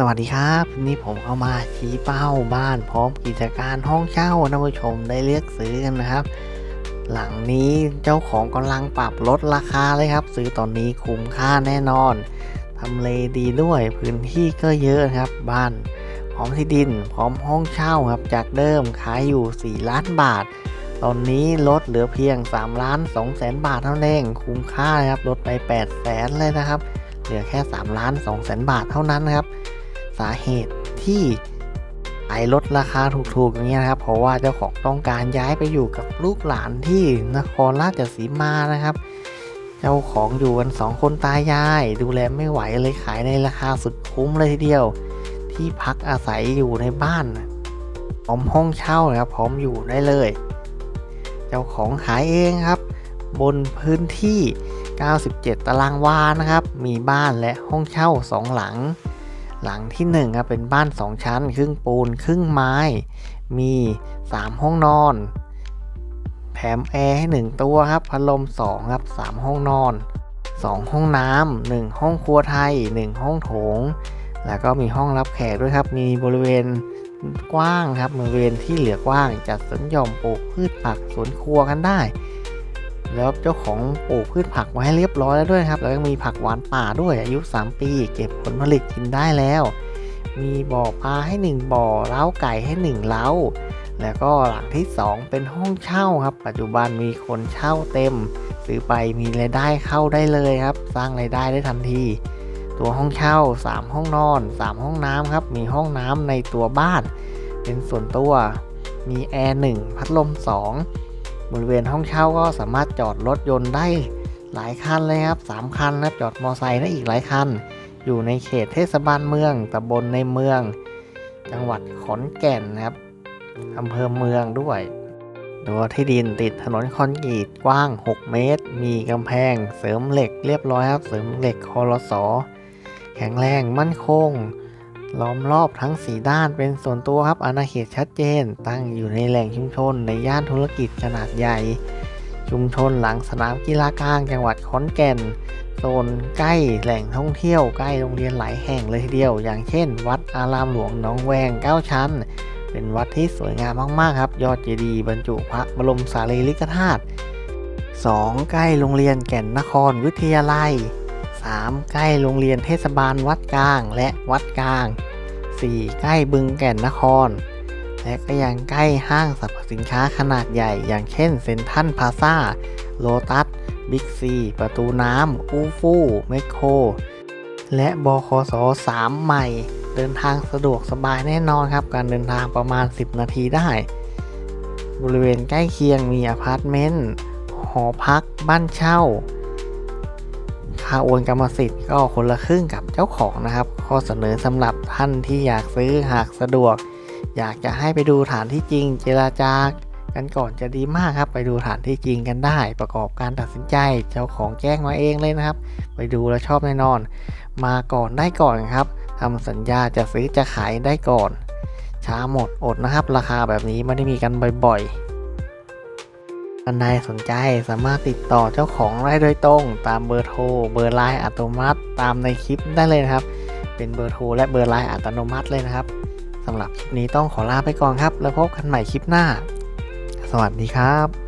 สวัสดีครับวันนี้ผมเข้ามาชี้เป้าบ้านพร้อมกิจการห้องเช่าท่านผู้ชมได้เลือกซื้อกันนะครับ หลังนี้เจ้าของกำลังปรับลดราคาเลยครับ ซื้อตอนนี้คุ้มค่าแน่นอนทำเลดีด้วยพื้นที่ก็เยอะครับ บ้านพร้อมที่ดิน พร้อมห้องเช่าครับ จากเดิมขายอยู่ 4 ล้านบาท ตอนนี้ลดเหลือเพียง3ล้าน2แสนบาทเท่านั้นเองคุ้มค่านะครับลดไป8แสนเลยนะครับ เหลือแค่3ล้าน2แสนบาทเท่านั้นครับ สาเหตุที่ไอลดราคาถูกๆอย่างเงี้ยนะครับ เพราะว่าเจ้าของต้องการย้ายไปอยู่กับลูกหลานที่นครราชสีมานะครับ เจ้าของอยู่กันสองคนตายาย ดูแลไม่ไหวเลยขายในราคาสุดคุ้มเลยทีเดียว ที่พักอาศัยอยู่ในบ้านพร้อมห้องเช่านะครับพร้อมอยู่ได้เลย เจ้าของขายเองครับ บนพื้นที่ 97 ตารางวานะครับ มีบ้านและห้องเช่า2หลัง หลังที่1ครับเป็นบ้าน 2 ชั้น ครึ่งปูน ครึ่งไม้ มี 3 ห้องนอน แถมแอร์ให้ 1 ตัวครับ พัดลม 2 ครับ 3 ห้องนอน 2 ห้องน้ำ1ห้องครัวไทย 1 ห้องโถง แล้วก็มีห้องรับแขกด้วยครับ มีบริเวณกว้างครับบริเวณที่เหลือกว้างจัดสวนหย่อมปลูกพืชผักสวนครัวกันได้ แล้วเจ้าของปลูกพืชผักไว้ให้เรียบร้อยแล้วด้วยครับ แล้วยังมีผักหวานป่าด้วยอายุ 3 ปี เก็บผลผลิตกินได้แล้ว มีบ่อปลาให้ 1 บ่อเล้าไก่ให้ 1 เล้า แล้วก็หลังที่ 2 เป็นห้องเช่าครับ ปัจจุบันมีคนเช่าเต็ม ซื้อไปมีรายได้เข้าได้เลยครับ สร้างรายได้ได้ทันที ตัวห้องเช่า 3 ห้องนอน 3 ห้องน้ำครับ มีห้องน้ำในตัวบ้าน เป็นส่วนตัว มีแอร์1พัดลม 2 บริเวณห้องเช่าก็สามารถจอดรถยนต์ได้หลายคันเลยครับ 3 คันนะจอดมอไซค์ได้อีกหลายคัน อยู่ในเขตเทศบาลเมืองตำบลในเมือง จังหวัดขอนแก่นนะครับอำเภอเมืองด้วยตัวที่ดินติดถนนคอนกรีตกว้าง 6 เมตร มีกำแพง เสริมเหล็กเรียบร้อยครับ เสริมเหล็กคอรสอแข็งแรงมั่นคง ล้อมรอบทั้งสีด้านเป็นส่วนตัวครับอาณาเขตชัดเจน ตั้งอยู่ในแหล่งชุมชนในย่านธุรกิจขนาดใหญ่ ชุมชนหลังสนามกีฬากลางจังหวัดขอนแก่นโซนใกล้แหล่งท่องเที่ยวใกล้โรงเรียนหลายแห่งเลยทีเดียว อย่างเช่น วัดอารามหลวงหนองแวง 9 ชั้น เป็นวัดที่สวยงามมากๆครับ ยอดเจดีย์บรรจุพระบรมสารีริกธาตุ 2. ใกล้โรงเรียนแก่นนครวิทยาลัย 3. ใกล้โรงเรียนเทศบาลวัดกลางและวัดกลาง 4. ใกล้บึงแก่นนคร และก็ยังใกล้ห้างสรรพสินค้าขนาดใหญ่อย่างเช่นเซ็นทรัลพาซาโลตัส บิ๊กซี ประตูน้ำ อูฟู่เมคโคร และบคส3ใหม่ เดินทางสะดวกสบายแน่นอนครับ การเดินทางประมาณ 10 นาทีได้ บริเวณใกล้เคียงมีอพาร์ตเมนต์ หอพัก บ้านเช่า ค่าโอนกรรมสิทธิ์ก็คนละครึ่งกับเจ้าของนะครับ ข้อเสนอสำหรับท่านที่อยากซื้อหากสะดวก อยากจะให้ไปดูฐานที่จริง เจราจากันก่อนจะดีมากครับ ไปดูฐานที่จริงกันได้ ประกอบการตัดสินใจเจ้าของแจ้งมาเองเลยนะครับ ไปดูแล้วชอบแน่นอน มาก่อนได้ก่อนครับทำสัญญาจะซื้อจะขายได้ก่อน ช้าหมดอดนะครับ ราคาแบบนี้ไม่ได้มีกันบ่อยๆ ท่านใดสนใจสามารถติดต่อเจ้าของได้โดยตรง ตามเบอร์โทร เบอร์ไลน์อัตโนมัติ ตามในคลิปได้เลยนะครับ เป็นเบอร์โทรและเบอร์ไลน์อัตโนมัติเลยนะครับสำหรับคลิปนี้ต้องขอลาไปก่อนครับ แล้วพบกันใหม่คลิปหน้า สวัสดีครับ